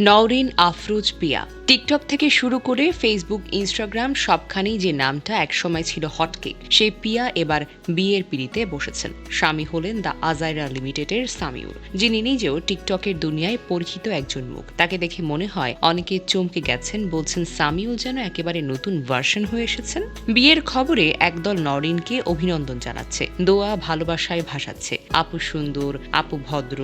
নওরিন আফরুজ পিয়া। TikTok থেকে শুরু করে ফেসবুক ইনস্টাগ্রাম সবখানেই যে নামটা একসময় ছিল হটকেক সেই পিয়া এবার বিয়ের পিড়িতে বসেছেন। স্বামী হলেন দ্য আজাইরা লিমিটেডের সামিউর, যিনি নিজেও টিকটকের দুনিয়ায় পরিচিত একজন মুখ। তাকে দেখে মনে হয় অনেকে চমকে গেছেন, বলছেন সামিউল যেন একেবারে নতুন ভার্সন হয়ে এসেছেন। বিয়ের খবরে একদল নরিনকে অভিনন্দন জানাচ্ছে, দোয়া ভালোবাসায় ভাসাচ্ছে। আপু সুন্দর, আপু ভদ্র,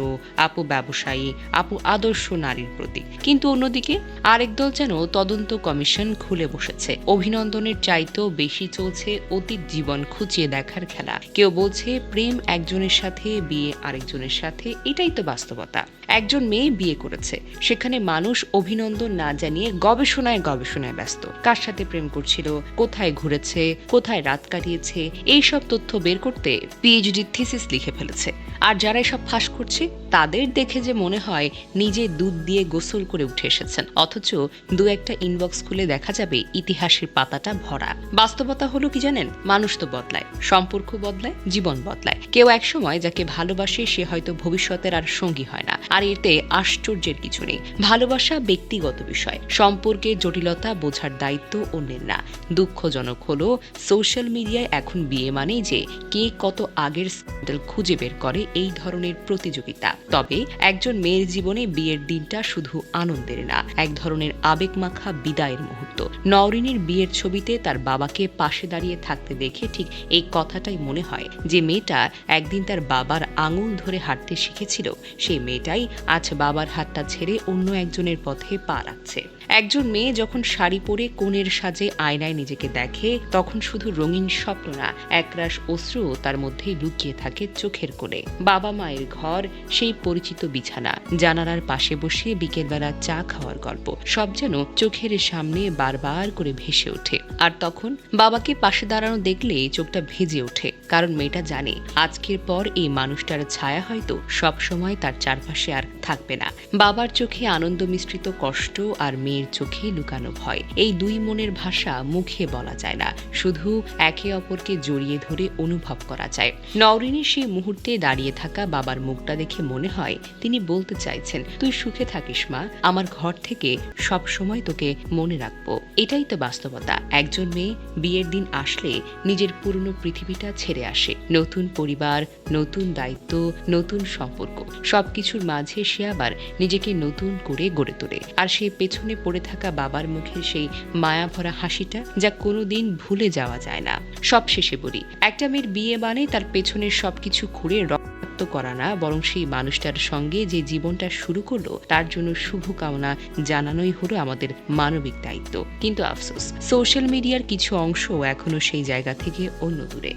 আপু ব্যবসায়ী, আপু আদর্শ নারীর প্রতি কিন্তু অন্যদিকে আরেক দল যেন তদন্ত কমিশন খুলে বসেছে। অভিনন্দনের চাইতেও বেশি চলছে অতীত জীবন খুঁচিয়ে দেখার খেলা। কেউ বলছে প্রেম একজনের সাথে, বিয়ে আরেকজনের সাথে, এটাই তো বাস্তবতা। একজন মেয়ে বিয়ে করেছে। সেখানে মানুষ অভিনন্দন না জানিয়ে গবেষণায় গবেষণায় ব্যস্ত। কার সাথে প্রেম করছিল, কোথায় ঘুরেছে, কোথায় রাত কাটিয়েছে, এইসব তথ্য বের করতে পিএইচডি থিসিস লিখে ফেলেছে। আর যারা এসব ফাঁস করছে, তাদের দেখে যে মনে হয় নিজে দুধ দিয়ে গোসল করে উঠে এসেছেন। অথচ দু একটা ইনবক্স খুলে দেখা যাবে ইতিহাসের পাতাটা ভরা। বাস্তবতা হলো কি জানেন? মানুষ তো বদলায়, সম্পর্ক বদলায়, জীবন বদলায়। কেউ একসময় যাকে ভালোবাসে, সে হয়তো ভবিষ্যতের আর সঙ্গী হয় না। আর এতে আশ্চর্যের কিছু নেই। ভালোবাসা ব্যক্তিগত বিষয়। সম্পর্কের জটিলতা বোঝার দায়িত্ব অন্যের না। দুঃখজনক হলো সোশ্যাল মিডিয়ায় এখন বিয়ে মানেই যে কে কত আগের স্ক্যান্ডাল খুঁজে বের করে এই ধরনের প্রতিযোগিতা। তবে একজন মেয়ের জীবনে বিয়ের দিনটা শুধু আনন্দের না, এক ধরনের আবেগমাখা বিদায়ের মুহূর্ত। নওরিনীর বিয়ের ছবিতে তার বাবাকে পাশে দাঁড়িয়ে থাকতে দেখে ঠিক এই কথাটাই মনে হয় যে মেয়েটা একদিন তার বাবার আঙুল ধরে হাঁটতে শিখেছিল। সেই মেয়েটাই আজ বাবার হাতটা ছেড়ে অন্য একজনের পথে পা রাখছে। একজন মেয়ে যখন শাড়ি পরে কোণের সাজে আয়নায় নিজেকে দেখে, তখন শুধু রঙিন স্বপ্ন না, একরাশ অশ্রু তার মধ্যে লুকিয়ে থাকে চোখের কোণে। বাবা মায়ের ঘর, সেই পরিচিত বিছানা, জানালার পাশে বসে বিকেলবেলা চা খাওয়ার গল্প, সব যেন চোখের সামনে বারবার করে ভেসে ওঠে। আর তখন বাবাকে পাশে দাঁড়ানো দেখলে চোখটা ভেজে ওঠে, কারণ মেয়েটা জানে, আজকের পর এই মানুষটার ছায়া হয়তো সব সময় তার চারপাশে আর থাকবে না। বাবার চোখে আনন্দ মিশ্রিত কষ্ট আর মেয়ের চোখে লুকানো ভয়। এই দুই মনের ভাষা মুখে বলা যায় না। শুধু একে অপরকে জড়িয়ে ধরে অনুভব করা যায়। নওরিনী সেই মুহূর্তে দাঁড়িয়ে থাকা বাবার মুখটা দেখে মনে হয় তিনি বলতে চাইছেন, তুই সুখে থাকিস মা। আমার ঘর থেকে সব সময় তোকে মনে রাখব। এটাই তো বাস্তবতা। একজন মেয়ে বিয়ের দিন আসলে নিজের পুরনো পৃথিবীটা ছেড়ে আসে। নতুন পরিবার, নতুন দায়িত্ব, নতুন সম্পর্ক। সবকিছুর মাঝে সে আবার নিজেকে নতুন করে গড়ে তোলে। আর সে পেছনে পড়ে থাকা বাবার মুখে সেই মায়া ভরা হাসিটা যা কোনোদিন ভুলে যাওয়া যায় না। সব শেষে বলি, একটা মেয়ের বিয়ে মানে তার পেছনের সবকিছু খুঁড়ে রক্ত করা না, বরং সেই মানুষটার সঙ্গে যে জীবনটা শুরু করল, তার জন্য শুভকামনা জানানোই হলো আমাদের মানবিক দায়িত্ব। কিন্তু আফসোস, সোশ্যাল মিডিয়ার কিছু অংশ এখনও সেই জায়গা থেকে অন্য দূরে।